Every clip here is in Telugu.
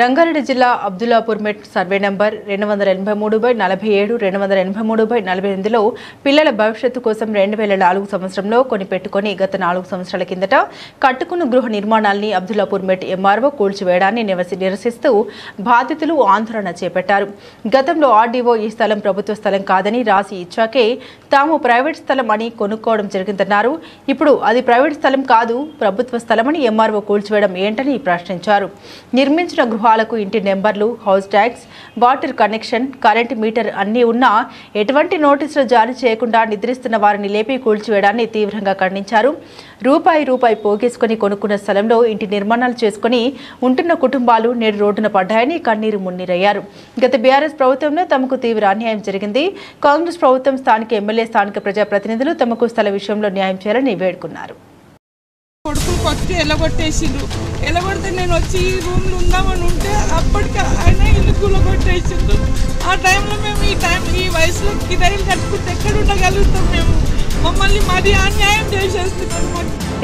రంగారెడ్డి జిల్లా అబ్దుల్లాపూర్ మెట్ సర్వే నెంబర్ రెండు వందల ఎనభై మూడు బై నలభై ఏడు రెండు వందల ఎనభై మూడు బై నలభై ఎనిమిదిలో పిల్లల భవిష్యత్తు కోసం రెండు వేల నాలుగు సంవత్సరంలో కొని పెట్టుకొని గత నాలుగు సంవత్సరాల కిందట కట్టుకున్న గృహ నిర్మాణాల్ని అబ్దుల్లాపూర్ మెట్ ఎంఆర్ఓ కూల్చివేయడాన్ని నివసి నిరసిస్తూ బాధితులు ఆందోళన చేపట్టారు. గతంలో ఆర్డీఓ ఈ స్థలం ప్రభుత్వ స్థలం కాదని రాసి ఇచ్చాకే తాము ప్రైవేట్ స్థలం అని కొనుక్కోవడం జరిగిందన్నారు. ఇప్పుడు అది ప్రైవేట్ స్థలం కాదు ప్రభుత్వ స్థలమని ఎంఆర్ఓ కూల్చివేయడం ఏంటని ప్రశ్నించారు. నిర్మించిన గృహ గృహాలకు ఇంటి నెంబర్లు house tax water connection current meter అన్నీ ఉన్నా ఎటువంటి నోటీసులు జారీ చేయకుండా నిద్రిస్తున్న వారిని లేపి కూల్చివేయడాన్ని తీవ్రంగా ఖండించారు. రూపాయి రూపాయి పోగేసుకుని కొనుక్కున్న స్థలంలో ఇంటి నిర్మాణాలు చేసుకుని ఉంటున్న కుటుంబాలు నేడు రోడ్డున పడ్డాయని కన్నీరు మున్నీరయ్యారు. గత బీఆర్ఎస్ ప్రభుత్వంలో తమకు తీవ్ర అన్యాయం జరిగింది. కాంగ్రెస్ ప్రభుత్వం స్థానిక ఎమ్మెల్యే స్థానిక ప్రజాప్రతినిధులు తమకు స్థల విషయంలో న్యాయం చేయాలని వేడుకున్నారు. కొడుకులు కొట్టి ఎలగొట్టేసిండ్రు ఎలగొడితే నేను వచ్చి ఈ రూమ్లో ఉందామని ఉంటే అప్పటికి ఆయన ఇల్లు కూలగొట్టేసిండు. ఆ టైంలో మేము ఈ టైం ఈ వయసులో కిరాయిలు కట్టుకుంటే ఎక్కడ ఉండగలుగుతాం మేము? మమ్మల్ని మరి అన్యాయం చేసేస్తున్నారు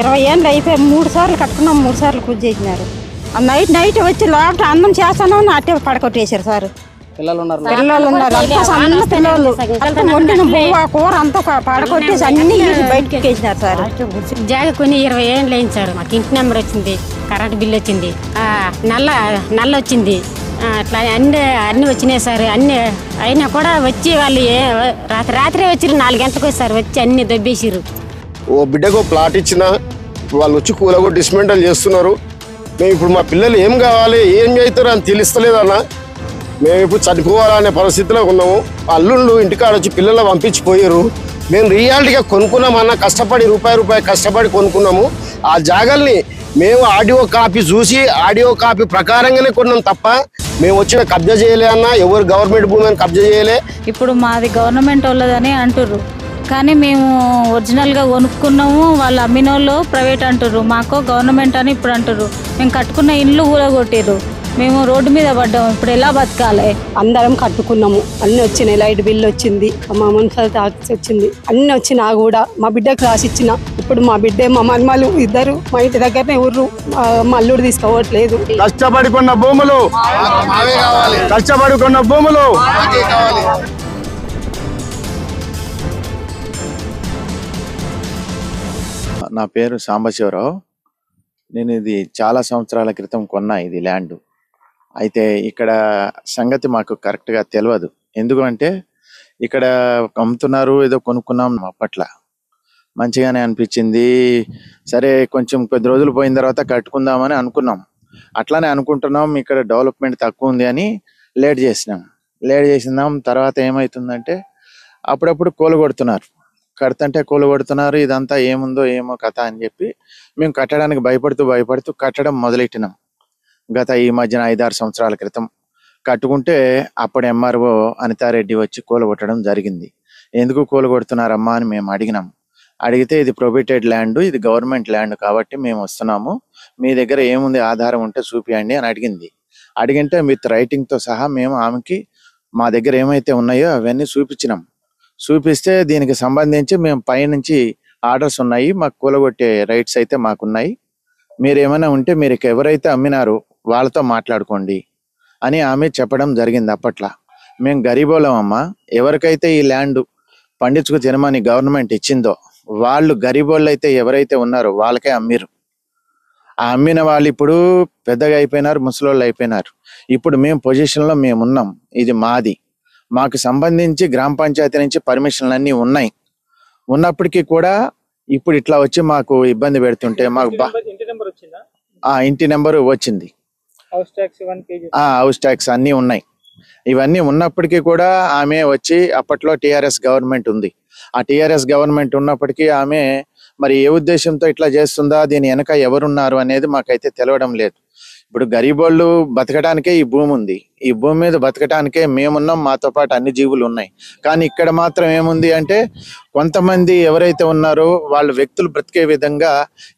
ఇరవై ఏళ్ళు అయిపోయి మూడు సార్లు కట్టుకున్నాం మూడు సార్లు పూజ చేసినారు. ఆ నైట్ నైట్ వచ్చి లోపల అన్నం చేస్తాను అట్టే పడకొట్టేశారు సార్. పిల్లలు ఉన్నారు పిల్లలు ఉన్నారు అంతా సన్న పిల్లలు. వండిన బువ్వ కూర అంతా పడకొట్టేసి అన్ని బయటకి సార్. జాగ కొని ఇరవై ఏళ్ళు అయింది సార్ మాకు ఇంటి నెంబర్ వచ్చింది. కరెంట్ బిల్ వచ్చింది. ఆ, నల్ల నల్ల వచ్చింది. అట్లా అన్ని అన్ని వచ్చినాయి సార్. అన్ని అయినా కూడా వచ్చి వాళ్ళు ఏ- రాత్రి రాత్రే వచ్చి నాలుగు గంటలకు వచ్చి సార్ వచ్చి అన్ని దొబ్బేసిర్రు. ఓ బిడ్డకు ప్లాట్ ఇచ్చిన వాళ్ళు వచ్చి కూలగొట్టి డిస్మెంటల్ చేస్తున్నారు. మేము ఇప్పుడు మా పిల్లలు ఏం కావాలి ఏం చేస్తారో అని తెలుస్తలేదన్న. మేము ఇప్పుడు చనిపోవాలనే పరిస్థితిలో ఉన్నాము. అల్లుళ్ళు ఇంటికాడ వచ్చి పిల్లలు పంపించిపోయారు. మేము రియాలిటీగా కొనుక్కున్నామన్నా కష్టపడి రూపాయి రూపాయి కష్టపడి కొనుక్కున్నాము. ఆ జాగల్ని మేము ఆడియో కాపీ చూసి ఆడియో కాపీ ప్రకారంగానే కొన్నాం తప్ప మేము వచ్చిన కబ్జా చేయలే అన్న ఎవరు గవర్నమెంట్ భూమి అని కబ్జా చేయలే. ఇప్పుడు మాది గవర్నమెంట్ వాళ్ళదని అంటుర్రు. కానీ మేము ఒరిజినల్గా కొనుక్కున్నాము వాళ్ళు అమ్మిన వాళ్ళు ప్రైవేట్ అంటుర్రు. మాకు గవర్నమెంట్ అని ఇప్పుడు అంటుర్రు. మేము కట్టుకున్న ఇల్లు కొట్టిర్రు మేము రోడ్డు మీద పడ్డాము ఇప్పుడు ఎలా బతకాలి? అందరం కట్టుకున్నాము. అన్ని వచ్చినాయి. లైట్ బిల్ వచ్చింది. మా మున్సిపల్ ట్యాక్స్ వచ్చింది. అన్ని వచ్చినా కూడా. మా బిడ్డకు రాసి ఇచ్చిన. ఇప్పుడు మా బిడ్డే మా మన్మలు ఇద్దరు మా ఇంటి దగ్గరనే ఊర్రు. మా మా అల్లుడు తీసుకోవట్లేదు కష్టపడి కొన్న భూములు. కష్టపడి కొన్న భూములు నా పేరు సాంబశివరావు. నేను ఇది చాలా సంవత్సరాల క్రితం కొన్నా ఇది ల్యాండ్. అయితే ఇక్కడ సంగతి మాకు కరెక్ట్గా తెలియదు ఎందుకంటే ఇక్కడ అమ్ముతున్నారు ఏదో కొనుక్కున్నాం అప్పట్లో మంచిగానే అనిపించింది. సరే కొంచెం కొద్ది రోజులు పోయిన తర్వాత కట్టుకుందామని అనుకున్నాం. అట్లానే అనుకుంటున్నాం ఇక్కడ డెవలప్మెంట్ తక్కువ ఉంది అని లేట్ చేసినాం. లేట్ చేసినాం తర్వాత ఏమవుతుందంటే అప్పుడప్పుడు కొడుతున్నారు కడుతుంటే కొడుతున్నారు ఇదంతా ఏముందో ఏమో కథ అని చెప్పి మేము కట్టడానికి భయపడుతూ భయపడుతూ కట్టడం మొదలెట్టినాం. గత ఈ మధ్యన ఐదారు సంవత్సరాల క్రితం కట్టుకుంటే అప్పుడు ఎంఆర్ఓ అనితారెడ్డి వచ్చి కూలగొట్టడం జరిగింది. ఎందుకు కూలగొడుతున్నారమ్మా అని మేము అడిగినాం. అడిగితే ఇది ప్రొబిటెడ్ ల్యాండ్ ఇది గవర్నమెంట్ ల్యాండ్ కాబట్టి మేము వస్తున్నాము. మీ దగ్గర ఏముంది ఆధారం ఉంటే చూపియండి అని అడిగింది. అడిగింటే విత్ రైటింగ్తో సహా మేము ఆమెకి మా దగ్గర ఏమైతే ఉన్నాయో అవన్నీ చూపించినాం. చూపిస్తే దీనికి సంబంధించి మేము పైనుంచి ఆర్డర్స్ ఉన్నాయి మాకు కూలగొట్టే రైట్స్ అయితే మాకున్నాయి. మీరు ఏమైనా ఉంటే మీరు ఎవరైతే అమ్మినారో వాళ్ళతో మాట్లాడుకోండి అని ఆమె చెప్పడం జరిగింది అప్పట్లో. మేము గరీబోళం అమ్మ ఎవరికైతే ఈ ల్యాండ్ పండించుకు తినమని గవర్నమెంట్ ఇచ్చిందో వాళ్ళు గరీబోళ్ళు అయితే ఎవరైతే ఉన్నారో వాళ్ళకే అమ్మిరు. ఆ అమ్మిన వాళ్ళు ఇప్పుడు పెద్దగా అయిపోయినారు ముసలోళ్ళు అయిపోయినారు. ఇప్పుడు మేము పొజిషన్లో మేము ఉన్నాం. ఇది మాది. మాకు సంబంధించి గ్రామ పంచాయతీ నుంచి పర్మిషన్లు అన్ని ఉన్నాయి. ఉన్నప్పటికీ కూడా ఇప్పుడు ఇట్లా వచ్చి మాకు ఇబ్బంది పెడుతుంటే మాకు బా ఇంటి నెంబర్ వచ్చిందా. హౌస్ ట్యాక్స్ అన్నీ ఆ హౌస్ అన్ని ఉన్నాయి. ఇవన్నీ ఉన్నప్పటికీ కూడా ఆమె వచ్చి అప్పట్లో టిఆర్ఎస్ గవర్నమెంట్ ఉంది. ఆ టిఆర్ఎస్ గవర్నమెంట్ ఉన్నప్పటికీ ఆమె మరి ఏ ఉద్దేశంతో ఇట్లా చేస్తుందా దీని వెనక ఎవరున్నారు అనేది మాకైతే తెలవడం లేదు. ఇప్పుడు గరీబోళ్ళు బతకడానికే ఈ భూమి ఉంది. ఈ భూమి మీద బతకడానికే మేమున్నాం మాతో పాటు అన్ని జీవులు ఉన్నాయి. కానీ ఇక్కడ మాత్రం ఏముంది అంటే కొంతమంది ఎవరైతే ఉన్నారో వాళ్ళ వ్యక్తులు బ్రతికే విధంగా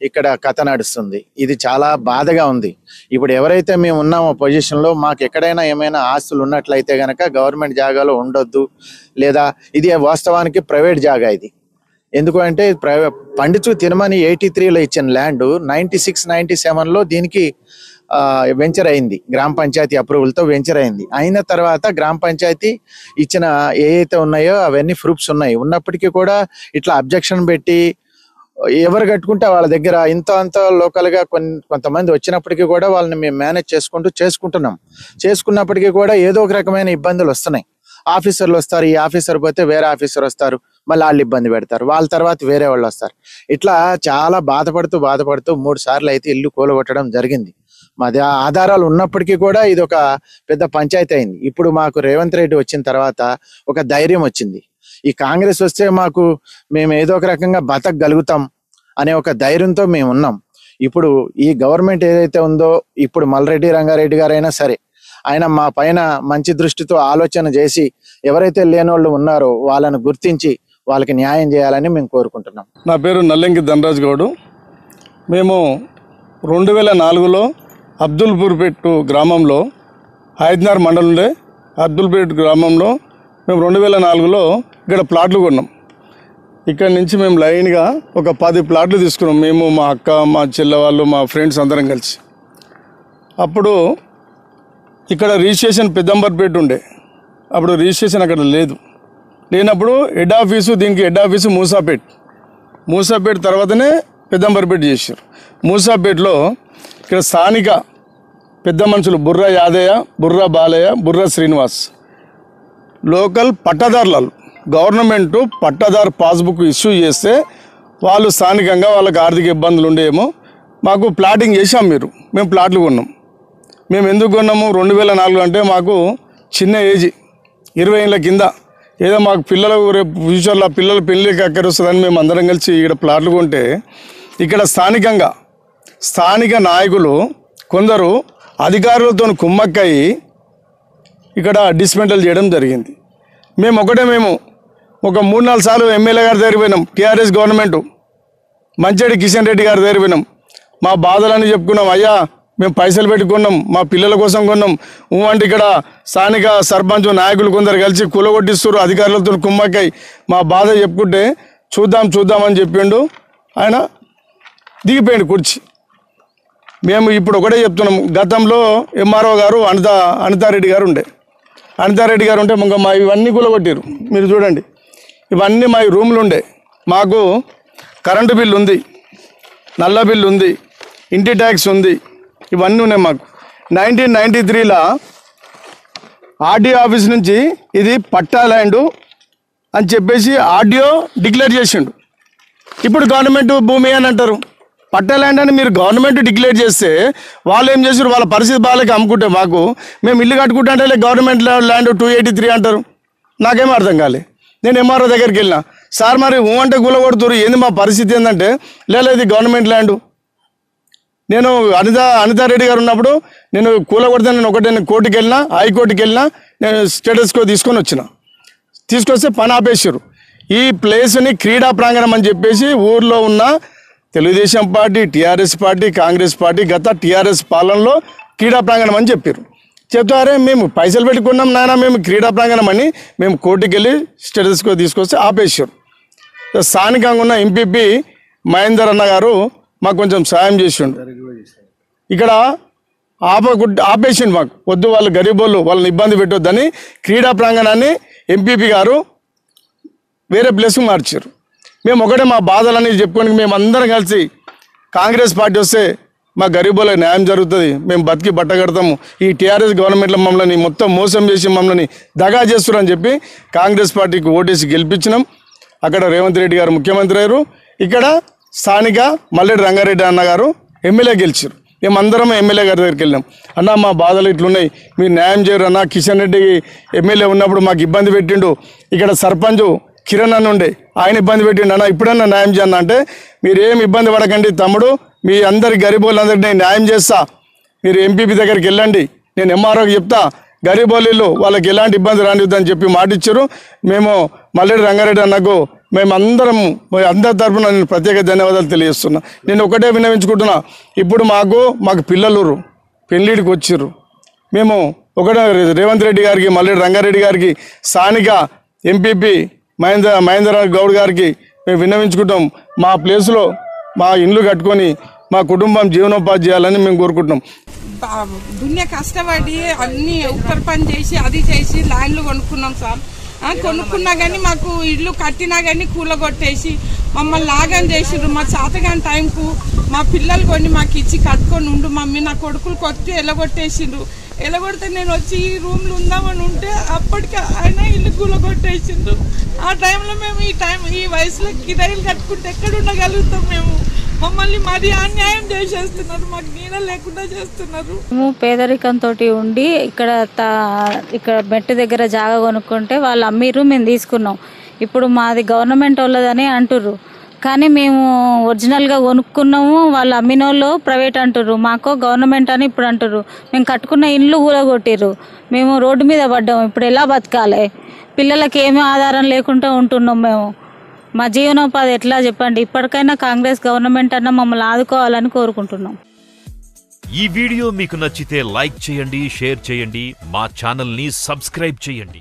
ఇక్కడ కథ నడుస్తుంది. ఇది చాలా బాధగా ఉంది. ఇప్పుడు ఎవరైతే మేము ఉన్నామో పొజిషన్లో మాకు ఎక్కడైనా ఏమైనా ఆస్తులు ఉన్నట్లయితే గనక గవర్నమెంట్ జాగాలో ఉండొద్దు. లేదా ఇది వాస్తవానికి ప్రైవేట్ జాగా ఇది. ఎందుకంటే అంటే ప్రైవేట్ తినమని ఎయిటీ త్రీలో ఇచ్చిన ల్యాండ్ నైన్టీ సిక్స్ నైన్టీ సెవెన్లో దీనికి వెంచర్ అయింది. గ్రామ పంచాయతీ అప్రూవల్తో వెంచర్ అయింది. అయిన తర్వాత గ్రామ పంచాయతీ ఇచ్చిన ఏ అయితే ఉన్నాయో అవన్నీ ప్రూఫ్స్ ఉన్నాయి. ఉన్నప్పటికీ కూడా ఇట్లా అబ్జెక్షన్ పెట్టి ఎవరు కట్టుకుంటే వాళ్ళ దగ్గర ఇంత అంత లోకల్గా కొన్ని కొంతమంది వచ్చినప్పటికీ కూడా వాళ్ళని మేము మేనేజ్ చేసుకుంటూ చేసుకుంటున్నాం. చేసుకున్నప్పటికీ కూడా ఏదో ఒక రకమైన ఇబ్బందులు వస్తున్నాయి. ఆఫీసర్లు వస్తారు. ఈ ఆఫీసర్ పోతే వేరే ఆఫీసర్ వస్తారు. మళ్ళీ వాళ్ళు ఇబ్బంది పెడతారు. వాళ్ళ తర్వాత వేరే వాళ్ళు వస్తారు. ఇట్లా చాలా బాధపడుతూ బాధపడుతూ మూడు సార్లు అయితే ఇల్లు కూలగొట్టడం జరిగింది. మాది ఆ ఆధారాలు ఉన్నప్పటికీ కూడా ఇది ఒక పెద్ద పంచాయతీ అయింది. ఇప్పుడు మాకు రేవంత్ రెడ్డి వచ్చిన తర్వాత ఒక ధైర్యం వచ్చింది. ఈ కాంగ్రెస్ వస్తే మాకు మేము ఏదో ఒక రకంగా బతకగలుగుతాం అనే ఒక ధైర్యంతో మేము ఉన్నాం. ఇప్పుడు ఈ గవర్నమెంట్ ఏదైతే ఉందో ఇప్పుడు మల్రెడ్డి రంగారెడ్డి గారైనా సరే ఆయన మా పైన మంచి దృష్టితో ఆలోచన చేసి ఎవరైతే లేనోళ్ళు ఉన్నారో వాళ్ళను గుర్తించి వాళ్ళకి న్యాయం చేయాలని మేము కోరుకుంటున్నాం. నా పేరు నల్లెంకి ధనరాజ్ గౌడు. మేము రెండు వేల నాలుగులో అబ్దుల్పూర్పేట్ గ్రామంలో హైదనార్ మండలం ఉండే. అబ్దుల్పేట్ గ్రామంలో మేము రెండు వేల నాలుగులో ఇక్కడ ప్లాట్లు కొన్నాం. ఇక్కడ నుంచి మేము లైన్గా ఒక పది ప్లాట్లు తీసుకున్నాం. మేము మా అక్క మా చెల్లెవాళ్ళు మా ఫ్రెండ్స్ అందరం కలిసి. అప్పుడు ఇక్కడ రిజిస్ట్రేషన్ పెద్దంబర్పేట ఉండే. అప్పుడు రిజిస్ట్రేషన్ అక్కడ లేదు. లేనప్పుడు హెడ్ ఆఫీసు దీనికి హెడ్ ఆఫీసు మూసాపేట్. మూసాపేట తర్వాతనే పెద్దంబర్పేట చేశారు. మూసాపేటలో ఇక్కడ స్థానిక పెద్ద మనుషులు బుర్ర యాదయ్య బుర్ర బాలయ్య బుర్ర శ్రీనివాస్. లోకల్ పట్టదారులు. గవర్నమెంట్ పట్టదారు పాస్బుక్ ఇష్యూ చేస్తే వాళ్ళు స్థానికంగా వాళ్ళకి ఆర్థిక ఇబ్బందులు ఉండేమో. మాకు ప్లాటింగ్ చేశాం మీరు. మేము ప్లాట్లు కొన్నాం. మేము ఎందుకు కొన్నాము? రెండు వేల నాలుగు అంటే మాకు చిన్న ఏజ్ ఇరవై ఏళ్ళ కింద. ఏదో మాకు పిల్లలకు రేపు ఫ్యూచర్లో పిల్లలు పెళ్ళికి అక్కరొస్తుందని మేము అందరం కలిసి ఇక్కడ ప్లాట్లు కొంటే ఇక్కడ స్థానికంగా స్థానిక నాయకులు కొందరు అధికారులతో కుమ్మక్కయి ఇక్కడ డిస్మెంటల్ చేయడం జరిగింది. మేము ఒకటే మేము ఒక మూడు నాలుగు సార్లు ఎమ్మెల్యే గారి దగ్గర పోయినాం టీఆర్ఎస్ గవర్నమెంట్ మంచిడి కిషన్ రెడ్డి గారి దగ్గర పోయినాం. మా బాధలని చెప్పుకున్నాం అయ్యా మేము పైసలు పెట్టుకున్నాం మా పిల్లల కోసం కొన్నాం. ఉమ్మంటే అంటే ఇక్కడ స్థానిక సర్పంచ్ నాయకులు కొందరు కలిసి కులగొట్టిస్తారు అధికారులతో కుమ్మక్కై మా బాధ చెప్పుకుంటే చూద్దాం చూద్దామని చెప్పిండు. ఆయన దిగిపోయిండు కుర్చీ. మేము ఇప్పుడు ఒకటే చెప్తున్నాం. గతంలో ఎంఆర్ఓ గారు అనిత అనితారెడ్డి గారు ఉండే. అనితారెడ్డి గారు ఉంటే ఇంకా మా ఇవన్నీ కూలగొట్టారు మీరు చూడండి. ఇవన్నీ మా రూమ్లు ఉండే. మాకు కరెంటు బిల్లు ఉంది. నల్ల బిల్లు ఉంది. ఇంటి ట్యాక్స్ ఉంది. ఇవన్నీ ఉన్నాయి మాకు. నైన్టీన్ నైంటీ త్రీలో ఆర్డీఓ ఆఫీస్ నుంచి ఇది పట్టా ల్యాండ్ అని చెప్పేసి ఆర్డీఓ డిక్లేర్ చేసిండు. ఇప్పుడు గవర్నమెంట్ భూమి అని అంటారు. పట్టా ల్యాండ్ అని మీరు గవర్నమెంట్ డిక్లేర్ చేస్తే వాళ్ళు ఏం చేశారు వాళ్ళ పరిస్థితి బాగాలేక అమ్ముకుంటే మాకు. మేము ఇల్లు కట్టుకుంటా అంటే government land two eighty three అంటారు. నాకేం అర్థం కాలే. నేను ఎంఆర్ఓ దగ్గరికి వెళ్ళిన. సార్ మరి ఊ అంటే కూలగొడుతురు ఏంది మా పరిస్థితి ఏంటంటే లేదా ఇది గవర్నమెంట్ ల్యాండ్ నేను అనిత అనితారెడ్డి గారు ఉన్నప్పుడు నేను కూలగొడితే నేను ఒకటే నేను కోర్టుకి వెళ్ళినా హైకోర్టుకి వెళ్ళినా నేను స్టేటస్కో తీసుకొని వచ్చిన. తీసుకొస్తే పని ఆపేసారు ఈ ప్లేస్ని క్రీడా ప్రాంగణం అని చెప్పేసి ఊర్లో ఉన్న Telugu Desam party TRS party Congress party గత టీఆర్ఎస్ పాలనలో క్రీడా ప్రాంగణం అని చెప్పారు చెప్తారే మేము పైసలు పెట్టుకున్నాం నాయన మేము క్రీడా ప్రాంగణం అని మేము కోర్టుకి వెళ్ళి స్టేటస్కో తీసుకొస్తే ఆపేశారు స్థానికంగా ఉన్న ఎంపీపీ మహేందర్ అన్న గారు మాకు కొంచెం సాయం చేసిండు. ఇక్కడ ఆపకుంట ఆపేసిండు మాకు. వద్దు వాళ్ళు గరీబోళ్ళు వాళ్ళని ఇబ్బంది పెట్టొద్దని క్రీడా ప్రాంగణాన్ని ఎంపీపీ గారు వేరే ప్లేస్కి మార్చారు మేము ఒకటే మా బాధలన్నీ చెప్పుకొని మేము అందరం కలిసి కాంగ్రెస్ పార్టీ వస్తే మా గరీబులకు న్యాయం జరుగుతుంది. మేము బతికి బట్ట కడతాము. ఈ టీఆర్ఎస్ గవర్నమెంట్లో మమ్మల్ని మొత్తం మోసం చేసి మమ్మల్ని దగా చేస్తున్నారని చెప్పి కాంగ్రెస్ పార్టీకి ఓటేసి గెలిపించినాం. అక్కడ రేవంత్ రెడ్డి గారు ముఖ్యమంత్రి అయ్యారు. ఇక్కడ స్థానిక మల్లెడి రంగారెడ్డి అన్నగారు ఎమ్మెల్యే గెలిచారు. మేమందరం ఎమ్మెల్యే గారి దగ్గరికి వెళ్ళాం. అన్న మా బాధలు ఇట్లున్నాయి. మీరు న్యాయం చేయరు అన్న. కిషన్ రెడ్డి ఎమ్మెల్యే ఉన్నప్పుడు మాకు ఇబ్బంది పెట్టిండు. ఇక్కడ సర్పంచ్ కిరణ్ అన్న ఉండే. ఆయన ఇబ్బంది పెట్టిండు అన్న ఇప్పుడన్నా న్యాయం చేయను అంటే మీరు ఏమి ఇబ్బంది పడకండి తమ్ముడు మీ అందరి గరీబోళ్ళందరికీ నేను న్యాయం చేస్తా. మీరు ఎంపీపీ దగ్గరికి వెళ్ళండి నేను ఎంఆర్ఓకి చెప్తా. గరీబోలీలు వాళ్ళకి ఎలాంటి ఇబ్బంది రానిద్దని చెప్పి మాటిచ్చారు. మేము మల్లెడి రంగారెడ్డి అన్నకు మేము అందరం అందరి తరఫున నేను ప్రత్యేక ధన్యవాదాలు తెలియజేస్తున్నా. నేను ఒకటే విన్నవించుకుంటున్నా ఇప్పుడు మాకు మాకు పిల్లలు పెళ్ళిడికి వచ్చిర్రు. మేము ఒకటే రేవంత్ రెడ్డి గారికి మల్లెడి రంగారెడ్డి గారికి స్థానిక ఎంపీపీ మహేంద్ర మహేంద్ర గౌడ్ గారికి మేము విన్నవించుకుంటాం. మా ప్లేస్లో మా ఇండ్లు కట్టుకొని మా కుటుంబం జీవనోపాధి చేయాలని మేము కోరుకుంటున్నాం. దున్య కష్టపడి అన్ని ఉక్కర పని చేసి అది చేసి ల్యాండ్లు కొనుక్కున్నాం సార్. కొనుక్కున్నా కానీ మాకు ఇల్లు కట్టినా కానీ కూలగొట్టేసి మమ్మల్ని లాగం చేసిండ్రు మా చేతగాని టైంకు మా పిల్లలు కొని మాకు ఇచ్చి కట్టుకొని ఉండు మమ్మీ. నా కొడుకులు కొట్టి ఎలగొట్టేసిండ్రు ఎలగొడితే నేను వచ్చి ఈ రూమ్లో ఉందామని ఉంటే అప్పటికి ఆయన ఇల్లు కూలగొట్టేసిండ్రు ఆ టైంలో మేము ఈ టైం ఈ వయసులో కిరాయిలు కట్టుకుంటే ఎక్కడ ఉండగలుగుతాం మేము? మమ్మల్ని మరి అన్యాయం చేసేస్తున్నారు మాకు నీడ లేకుండా చేస్తున్నారు. మేము పేదరికంతో ఉండి ఇక్కడ తా- ఇక్కడ మెట్టు దగ్గర జాగా కొనుక్కుంటే వాళ్ళు అమ్మిర్రు మేము తీసుకున్నాం. ఇప్పుడు మాది గవర్నమెంట్ వాళ్ళదని అంటుర్రు. కానీ మేము ఒరిజినల్గా కొనుక్కున్నాము. వాళ్ళు అమ్మిన వాళ్ళు ప్రైవేట్ అంటారు మాకు గవర్నమెంట్ అని ఇప్పుడు అంటారు మేము కట్టుకున్న ఇల్లు కూలగొట్టిర్రు మేము రోడ్డు మీద పడ్డాము. ఇప్పుడు ఎలా బతకాలి? పిల్లలకి ఏమీ ఆధారం లేకుండా ఉంటున్నాం మేము. మా జీవనోపాధి ఎట్లా చెప్పండి? ఇప్పటికైనా కాంగ్రెస్ గవర్నమెంట్ అన్న మమ్మల్ని ఆదుకోవాలని కోరుకుంటున్నాం. ఈ వీడియో మీకు నచ్చితే లైక్ చేయండి షేర్ చేయండి. మా ఛానల్ని సబ్స్క్రైబ్ చేయండి.